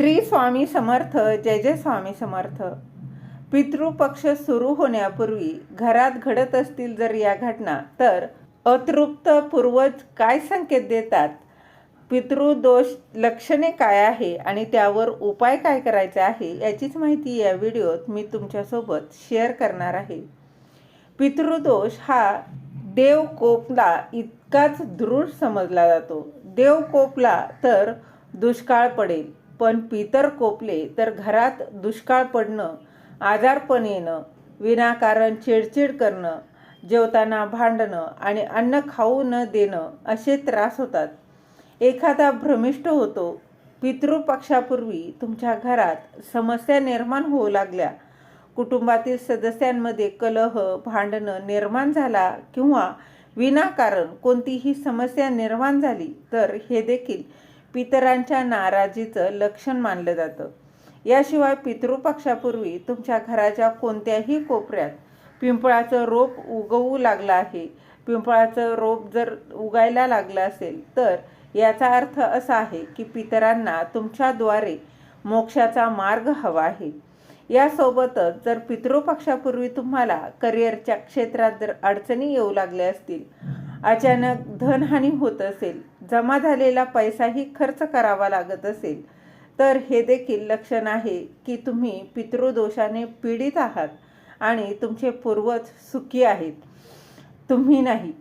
श्री स्वामी समर्थ जय जय स्वामी समर्थ. पितृपक्ष सुरू होण्यापूर्वी घरात घडत असतील जर या घटना तर अतृप्त पूर्वज काय संकेत देतात? पितृदोष लक्षणे काय आहे आणि त्यावर उपाय काय करायचा आहे याचीच माहिती या व्हिडिओत मी तुमच्यासोबत शेअर करणार आहे. पितृदोष हा देवकोपला इतकाच दृढ समजला जातो. देवकोपला तर दुष्काळ पडेल. पण पितर कोपले तर घरात दुष्काळ पडणं आजारपण येणं विनाकारण चिडचिड करणं जेवताना भांडणं आणि अन्न खाऊ न देणं असे त्रास होतात. एखादा भ्रमिष्ट होतो पितृपक्षापूर्वी तुमच्या घरात समस्या निर्माण होऊ लागल्या. कुटुंबातील सदस्यांमध्ये कलह भांडणं निर्माण झाला किंवा विनाकारण कोणतीही समस्या निर्माण झाली तर हे देखील पितरांच्या नाराजीचं लक्षण मानलं जातं. याशिवाय पितृपक्षापूर्वी तुमच्या घराच्या कोणत्याही कोपऱ्यात पिंपळाचं रोप उगवू लागलं आहे. पिंपळाचं रोप जर उगायला लागलं असेल तर याचा अर्थ असा आहे की पितरांना तुमच्याद्वारे मोक्षाचा मार्ग हवा आहे. यासोबतच जर पितृपक्षापूर्वी तुम्हाला करिअरच्या क्षेत्रात जर अडचणी येऊ लागल्या असतील अचानक धनहानी होत असेल जमा झालेला पैसाही खर्च करावा लागत असेल तर हे देखील लक्षण आहे की तुम्ही पितृदोषाने पीडित आहात आणि तुमचे पूर्वज सुखी आहेत. तुम्ही नाही.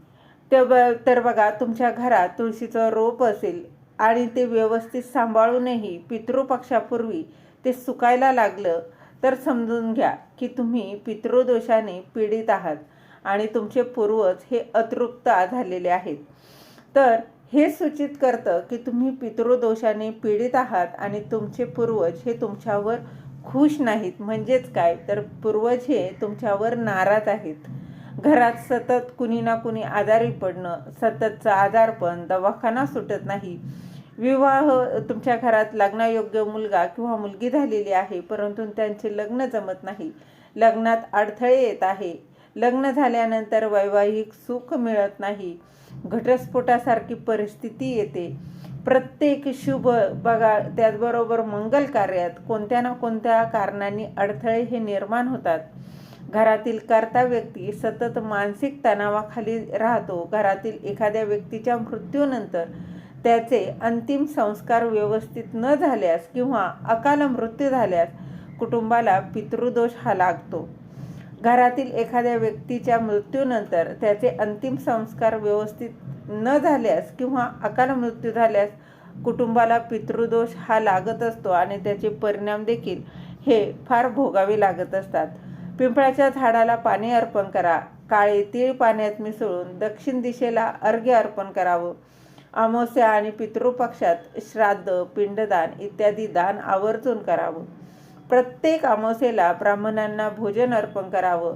ते ब तर बघा तुमच्या घरात तुळशीचं रोप असेल आणि ते व्यवस्थित सांभाळूनही पितृपक्षापूर्वी ते सुकायला लागलं तर समजून घ्या की तुम्ही पितृदोषाने पीडित आहात आणि तुमचे पूर्वज हे अतृप्त झालेले आहेत. तर हे सूचित करतं की तुम्ही पितृदोषाने पीडित आहात आणि तुमचे पूर्वज हे तुमच्यावर खुश नाहीत. म्हणजेच काय? तर पूर्वज हे तुमच्यावर नाराज आहेत. घरात सतत कुणी ना कुणी आजारी पडणं सततचं आजारपण दवाखाना सुटत नाही. विवाह तुमच्या घरात लग्नायोग्य मुलगा किंवा मुलगी झालेली आहे परंतु त्यांचे लग्न जमत नाही. लग्नात अडथळे येत आहे. लग्न झाल्यानंतर वैवाहिक सुख मिळत नाही. घटस्फोटासारखी परिस्थिती येते. प्रत्येक शुभ बघा त्याचबरोबर मंगल कार्यात कोणत्या ना कोणत्या कारणांनी अडथळे हे निर्माण होतात. घरातील कर्ता व्यक्ती सतत मानसिक तणावाखाली राहतो. घरातील एखाद्या व्यक्तीच्या मृत्यूनंतर त्याचे अंतिम संस्कार व्यवस्थित न झाल्यास किंवा अकाल मृत्यू झाल्यास कुटुंबाला पितृदोष हा लागतो. घरातील एखाद्या व्यक्तीच्या मृत्यूनंतर त्याचे अंतिम संस्कार व्यवस्थित न झाल्यास किंवा अकाल मृत्यू झाल्यास कुटुंबाला पितृदोष हा लागत असतो आणि त्याचे परिणाम देखील हे फार भोगावे लागत असतात. पिंपळाच्या झाडाला पाणी अर्पण करा. काळे तीळ पाण्यात मिसळून दक्षिण दिशेला अर्घ्य अर्पण करावं. अमावस्या आणि पितृपक्षात श्राद्ध पिंडदान इत्यादी दान आवर्जून करावं. प्रत्येक अमावस्येला ब्राह्मणांना भोजन अर्पण करावं.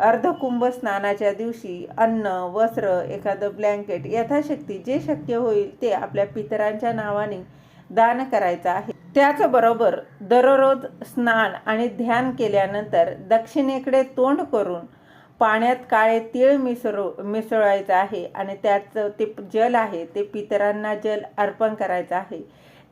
अर्धकुंभ स्नानाच्या दिवशी अन्न वस्त्र एखादं ब्लँकेट यथाशक्ती जे शक्य होईल ते आपल्या पितरांच्या नावाने दान करायचं आहे. त्याचबरोबर दररोज स्नान आणि ध्यान केल्यानंतर दक्षिणेकडे तोंड करून पाण्यात काळे तीळ मिसळू मिसळायचं आहे आणि त्याचं ते जल आहे ते पितरांना जल अर्पण करायचं आहे.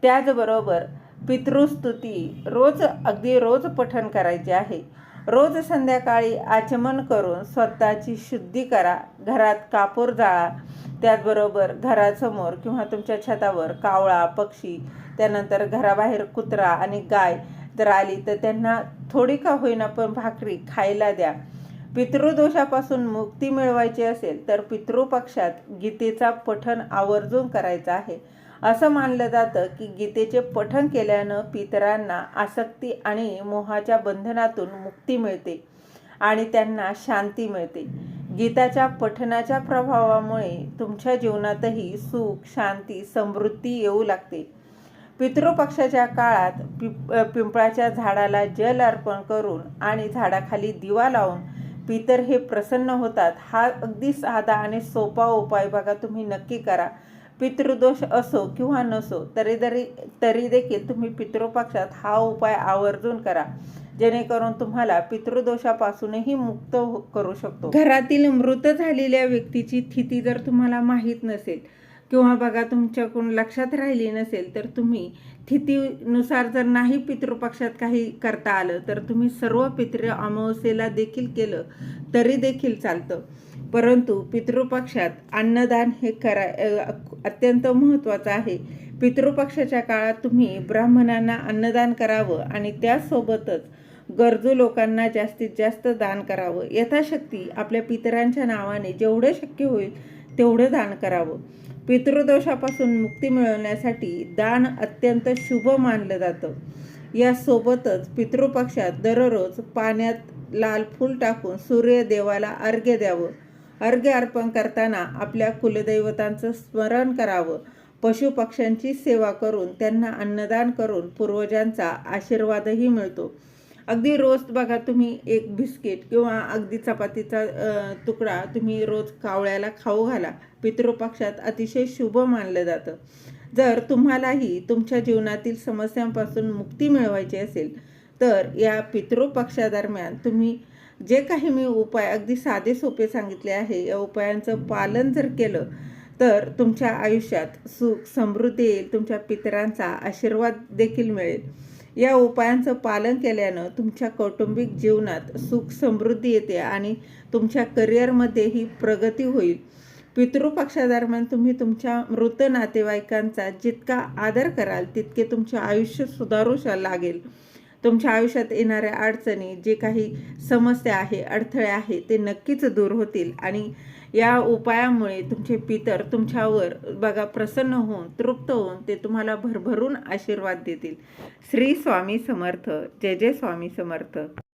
त्याचबरोबर पितृस्तुती. रोज अगदी रोज पठण करायचे आहे. रोज संध्याकाळी आचमन करून स्वतःची शुद्धी करा. घरात कापूर जाळा. त्याचबरोबर घरासमोर किंवा तुमच्या छतावर कावळा पक्षी त्यानंतर घराबाहेर कुत्रा आणि गाय जर आली तर त्यांना थोडी का होईना पण भाकरी खायला द्या. पितृदोषापासून मुक्ती मिळवायची असेल तर पितृपक्षात गीतेचा पठण आवर्जून करायचा आहे. असं मानलं जातं की गीतेचे पठण केल्यानं पितरांना आसक्ती आणि मोहाच्या बंधनातून मुक्ती मिळते आणि त्यांना शांती मिळते. गीताच्या पठणाच्या प्रभावामुळे तुमच्या जीवनातही सुख शांती समृद्धी येऊ लागते. पितृपक्षाच्या काळात पि पिंपळाच्या झाडाला जल अर्पण करून आणि झाडाखाली दिवा लावून पितर हे प्रसन्न होतात. हा अगदी साधा आणि सोपा उपाय बघा तुम्ही नक्की करा. पितृदोष असो किंवा नसो तरी तरी तरी देखील तुम्ही पितृपक्षात हा उपाय आवर्जून करा. जेणेकरून तुम्हाला पितृदोषापासूनही मुक्त हो- करू शकतो. घरातील मृत झालेल्या व्यक्तीची स्थिती जर तुम्हाला माहीत नसेल किंवा बघा तुमच्याकडून लक्षात राहिली नसेल तर तुम्ही तिथीनुसार जर नाही पितृपक्षात काही करता आलं तर तुम्ही सर्व पितृ अमावस्येला देखील केलं तरी देखील चालतं. परंतु पितृपक्षात अन्नदान हे करा अत्यंत महत्त्वाचं आहे. पितृपक्षाच्या काळात तुम्ही ब्राह्मणांना अन्नदान करावं आणि त्यासोबतच गरजू लोकांना जास्तीत जास्त दान करावं. यथाशक्ती आपल्या पितरांच्या नावाने जेवढं शक्य होईल तेवढं दान करावं. पितृदोषापासून मुक्ती मिळवण्यासाठी दान अत्यंत शुभ मानलं जातं. यासोबतच पितृपक्षात दररोज पाण्यात लाल फूल टाकून सूर्यदेवाला अर्घ्य द्यावं. अर्घ्य अर्पण करताना आपल्या कुलदैवतांचं स्मरण करावं. पशुपक्ष्यांची सेवा करून त्यांना अन्नदान करून पूर्वजांचा आशीर्वादही मिळतो. अगदी रोज बघा तुम्ही एक बिस्किट किंवा अगदी चपातीचा तुकडा तुम्ही रोज कावळ्याला खाऊ घाला. पितृपक्षात अतिशय शुभ मानलं जातं. जर तुम्हालाही तुमच्या जीवनातील समस्यांपासून मुक्ती मिळवायची असेल तर या पितृपक्षादरम्यान तुम्ही जे काही मी उपाय अगदी साधे सोपे सांगितले आहे या उपायांचं पालन जर केलं तर तुमच्या आयुष्यात सुख समृद्धी येईल तुमच्या पितरांचा आशीर्वाद देखील मिळेल. या उपायांचं पालन केल्यानं तुमच्या कौटुंबिक जीवनात सुख समृद्धी येते आणि तुमच्या करिअरमध्येही प्रगती होईल. पितृपक्षादरम्यान तुम्ही तुमच्या मृत नातेवाईकांचा जितका आदर कराल तितके तुमचे आयुष्य सुधारू लागेल. तुमच्या आयुष्यात येणाऱ्या अडचणी जे काही समस्या आहे अडथळे आहे ते नक्कीच दूर होतील. आणि या उपायामुळे तुमचे पितर तुमच्यावर बघा प्रसन्न होऊन तृप्त होऊन ते तुम्हाला भरभरून आशीर्वाद देतील. श्री स्वामी समर्थ. जय जय स्वामी समर्थ.